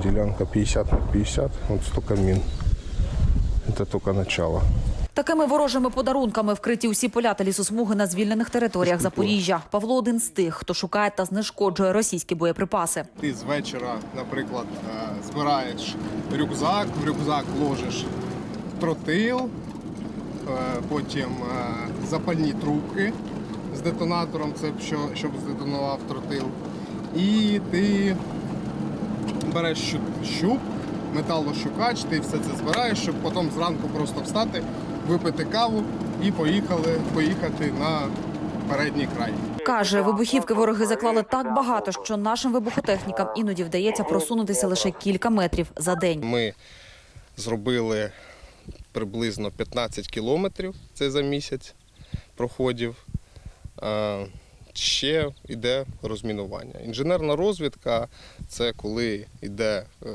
делянка 50 на 50. Вот столько мин. Это только начало. Такими ворожими подарунками вкриті усі поля та лісосмуги на звільнених територіях Запоріжжя. Павло один з тих, хто шукає та знешкоджує російські боєприпаси. Ти з вечора, наприклад, е, збираєш рюкзак, в рюкзак ложиш тротил, е, потім е, запальні трубки з детонатором, це щоб здетонував тротил. І ти береш щу- щуп, металошукач, ти все це збираєш, щоб потім зранку просто встати, випити каву і поїхали, поїхати на передній край. Каже, вибухівки вороги заклали так багато, що нашим вибухотехнікам іноді вдається просунутися лише кілька метрів за день. Ми зробили приблизно 15 кілометрів це за місяць проходів. Ще йде розмінування. Інженерна розвідка це коли йде е,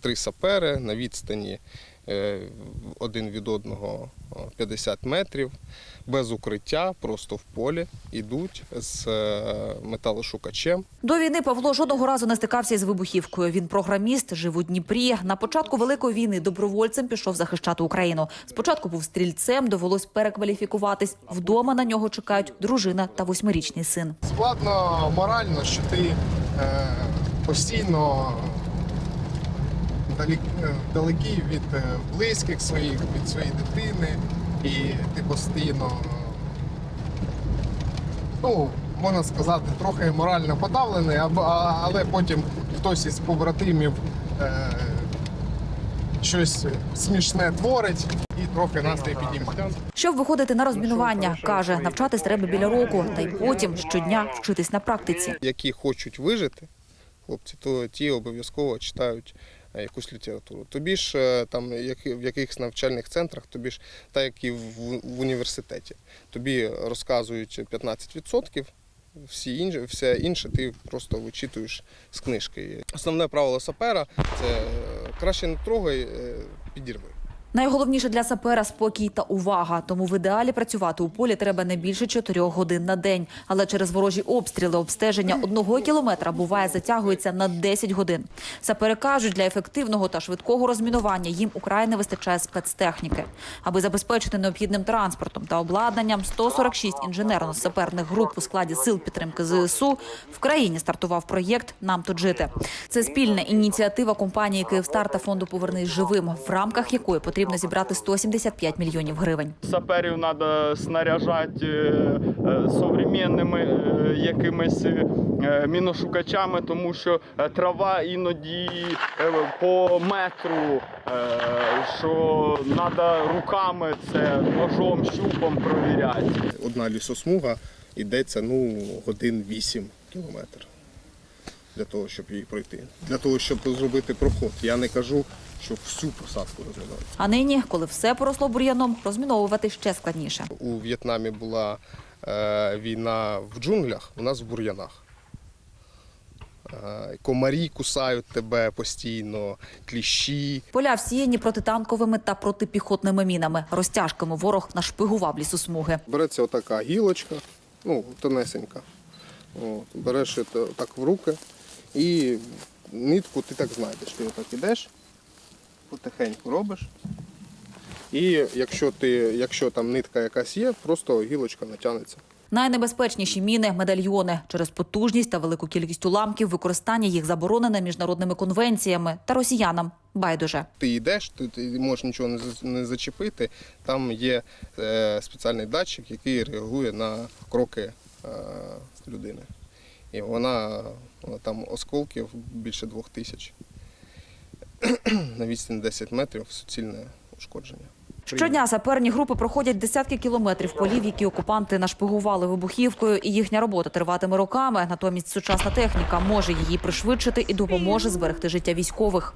три сапери на відстані один від одного е, 50 метрів, без укриття, просто в полі йдуть з е, металошукачем. До війни Павло жодного разу не стикався із вибухівкою. Він програміст, жив у Дніпрі. На початку великої війни добровольцем пішов захищати Україну. Спочатку був стрільцем, довелось перекваліфікуватись. Вдома на нього чекають дружина та восьмирічний син. Складно морально, що ти е, постійно далі, е, від е, близьких своїх, від своєї дитини, і ти постійно, ну, можна сказати, трохи морально подавлений, але потім хтось із побратимів е, щось смішне творить і трохи настрій підіймає. Щоб виходити на розмінування, каже, навчатись треба біля року, та й потім щодня вчитись на практиці. які хочуть вижити, хлопці, то ті обов'язково читають якусь літературу. Тобі ж е, там як- в якихось навчальних центрах, тобі ж так як і в, в університеті, тобі розказують 15%, всі інші, все інше ти просто вичитуєш з книжки. Основне правило сапера це е, краще не трогай, е, підірви. Найголовніше для сапера спокій та увага. Тому в ідеалі працювати у полі треба не більше чотирьох годин на день. Але через ворожі обстріли обстеження одного кілометра буває затягується на 10 годин. Сапери кажуть, для ефективного та швидкого розмінування їм украй не вистачає спецтехніки. Аби забезпечити необхідним транспортом та обладнанням 146 інженерно-саперних груп у складі сил підтримки ЗСУ в країні стартував проєкт Нам тут жити. Це спільна ініціатива компанії Київстар та фонду Повернись живим, в рамках якої потрібно зібрати 175 мільйонів гривень. Саперів треба снаряжати е, е, современними е, якимись міношукачами, тому що трава іноді по метру, що треба руками це ножом, щупом провіряти. Одна лісосмуга йдеться ну, годин 8 кілометрів для того, щоб її пройти. Для того, щоб зробити проход. Я не кажу, щоб всю посадку розмінувати. А нині, коли все поросло бур'яном, розміновувати ще складніше. У В'єтнамі була е, війна в джунглях, у нас в бур'янах. Е, комарі кусають тебе постійно, кліщі. Поля всіяні протитанковими та протипіхотними мінами. Розтяжками ворог нашпигував лісосмуги. Береться отака гілочка, ну, тонесенька. От, береш так в руки і нитку ти так знайдеш. Ти отак ідеш, потихеньку робиш. І якщо, ти, якщо там нитка якась є, просто гілочка натягнеться. Найнебезпечніші міни медальйони через потужність та велику кількість уламків. Використання їх заборонене міжнародними конвенціями та росіянам байдуже. Ти йдеш, ти, ти можеш нічого не не зачепити. Там є е, спеціальний датчик, який реагує на кроки е, людини. І вона, там осколків більше двох тисяч. На відстані 10 метрів суцільне ушкодження. Щодня саперні групи проходять десятки кілометрів полів, які окупанти нашпигували вибухівкою, і їхня робота триватиме роками. Натомість сучасна техніка може її пришвидшити і допоможе зберегти життя військових.